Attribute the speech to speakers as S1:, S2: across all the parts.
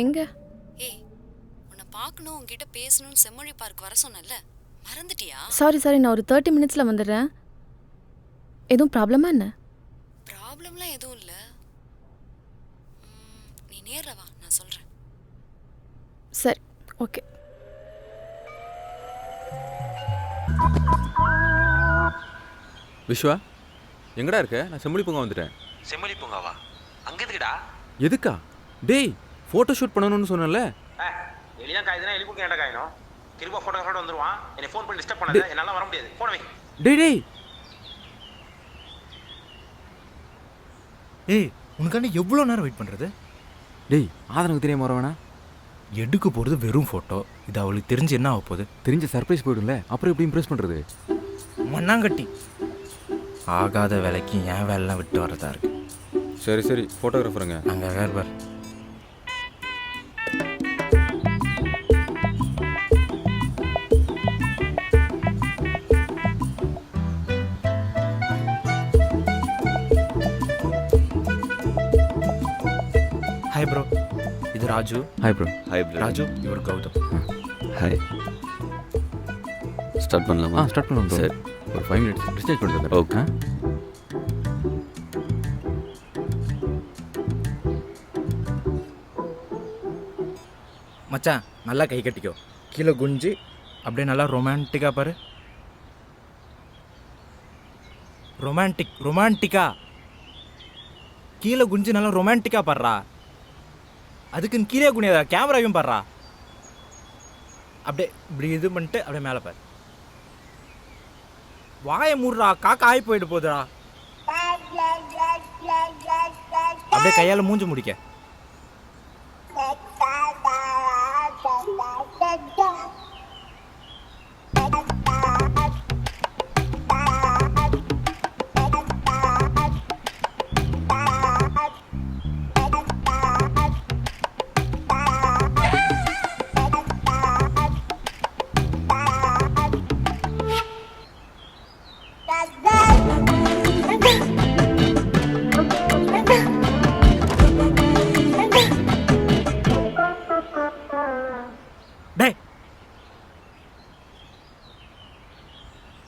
S1: எங்க?
S2: ஏய் உன்னை பார்க்கணும் உன்கிட்ட பேசணும்னு செம்மொழி பார்க் வர சொன்னேன்ல. மறந்துட்டியா?
S1: சாரி சாரி நான் ஒரு தேர்ட்டி மினிட்ஸில் வந்துடுறேன். எதுவும் ப்ராப்ளமா என்ன?
S2: ப்ராப்ளம்லாம் எதுவும் இல்லை. நீ நேர்ல வா நான் சொல்கிறேன்
S1: சரி ஓகே
S3: விஸ்வா எங்கடா இருக்க? நான் செம்மொழி பூங்கா வந்துட்டேன்.
S4: செம்மொழி பூங்காவா? அங்க எதுக்குடா?
S3: எதுக்கா? டேய் ஃபோட்டோ ஷூட் பண்ணணும்னு சொன்னேன்ல.
S4: எலிதான் காயுதுனா எலி குடுக்க ஏன்டா காயணும்? திரும்ப வந்துருவான். என்னை ஃபோன் பண்ணி டிஸ்டர்ப் பண்ணாத. என்னால வர முடியாது. போன வை.
S3: டேய் டேய்.
S5: ஏய் உனக்காண்டி எவ்வளோ நேரம் வெயிட் பண்ணுறது
S3: டேய் ஆதரவுக்கு தெரியாம வர வேணா
S5: எடுக்க போகிறது வெறும் ஃபோட்டோ இது அவளுக்கு தெரிஞ்சு என்ன ஆக போகுது?
S3: தெரிஞ்ச சர்ப்ரைஸ் போயிடும்ல. அப்புறம் எப்படி இம்ப்ரெஸ் பண்ணுறது
S5: மண்ணாங்கட்டி. ஆகாத வேலைக்கு என் வேலைலாம் விட்டு வரதா இருக்கு.
S3: சரி சரி. ஃபோட்டோகிராஃபருங்க
S5: அங்கே வேறு ஹாய் ப்ரோ இது Raju
S3: hi bro
S6: hi
S5: Raju இவர் கௌதம்
S6: ஹாய் ஸ்டார்ட்
S3: ஆ
S6: பண்ணலாமா?
S3: ஸ்டார்ட் பண்ணுவோம் bro.
S6: சரி.
S3: ஒரு ஃபைவ் மினிட்ஸ் டிஸ்சார்ஜ் பண்ணிட்டு
S6: Okay.
S5: மச்சான் நல்லா கை கட்டிக்கோ. கீழே குஞ்சு அப்படியே நல்லா ரொமான்டிக்காக பாரு. ரொமான்டிக் ரொமான்டிக்கா கீழே குஞ்சு நல்லா ரொமான்டிக்காக பாடுறா. அதுக்குன்னு கீழே குனியாதா கேமராவையும் பாடுறா. அப்படியே இப்படி இது பண்ணிட்டு அப்படியே மேலே பாரு. வாயை மூடுறா காக்கா ஆகி போயிட்டு போகுதுடா. அப்படியே கையால் மூஞ்சி முடிக்க.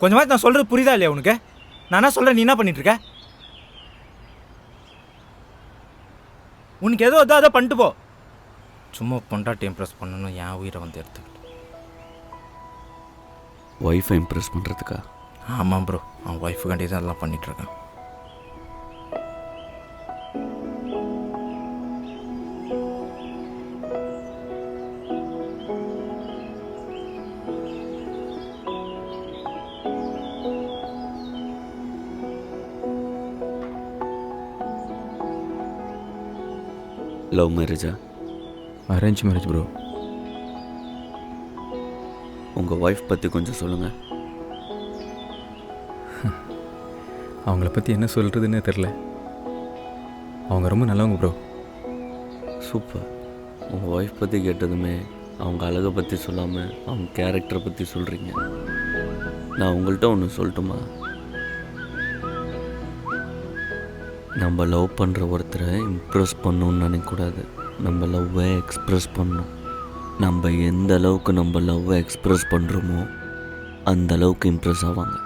S5: கொஞ்சமாவது நான் சொல்றது புரியுதா இல்லையா உனக்கு? நான் என்ன சொல்றேன் நீ என்ன பண்ணிட்டு இருக்க உனக்கு ஏதோ அதோ அதை பண்ணிட்டு போ. சும்மா பொண்டாட்டி இம்ப்ரெஸ் பண்ணணும் என் உயிரை வந்து எடுத்துக்கிட்டு.
S6: ஒய்ஃபை இம்ப்ரெஸ் பண்ணுறதுக்கா
S5: ஆமாம் ப்ரோ அவன் ஒய்ஃபுக்காண்டி தான் அதெல்லாம் பண்ணிட்டு
S6: லவ் மேரேஜா
S3: அரேஞ்ச் மேரேஜ் ப்ரோ
S6: உங்கள் ஒய்ஃப் பற்றி கொஞ்சம் சொல்லுங்கள்
S3: அவங்கள பற்றி என்ன சொல்கிறதுன்னு தெரில அவங்க ரொம்ப நல்லவங்க ப்ரோ
S6: சூப்பர் உங்கள் ஒய்ஃப் பற்றி கேட்டதுமே அவங்க அழகை பற்றி சொல்லாமல் அவங்க கேரக்டரை பற்றி சொல்கிறீங்க நான் உங்கள்கிட்ட ஒன்று சொல்லட்டுமா? நம்ம லவ் பண்ணுற ஒருத்தரை இம்ப்ரெஸ் பண்ணணும்னு நினைக்கக்கூடாது. நம்ம லவ்வை எக்ஸ்ப்ரெஸ் பண்ணணும். நம்ம எந்த அளவுக்கு நம்ம லவ்வை எக்ஸ்ப்ரெஸ் பண்ணுறோமோ அந்த அளவுக்கு இம்ப்ரெஸ் ஆவாங்க.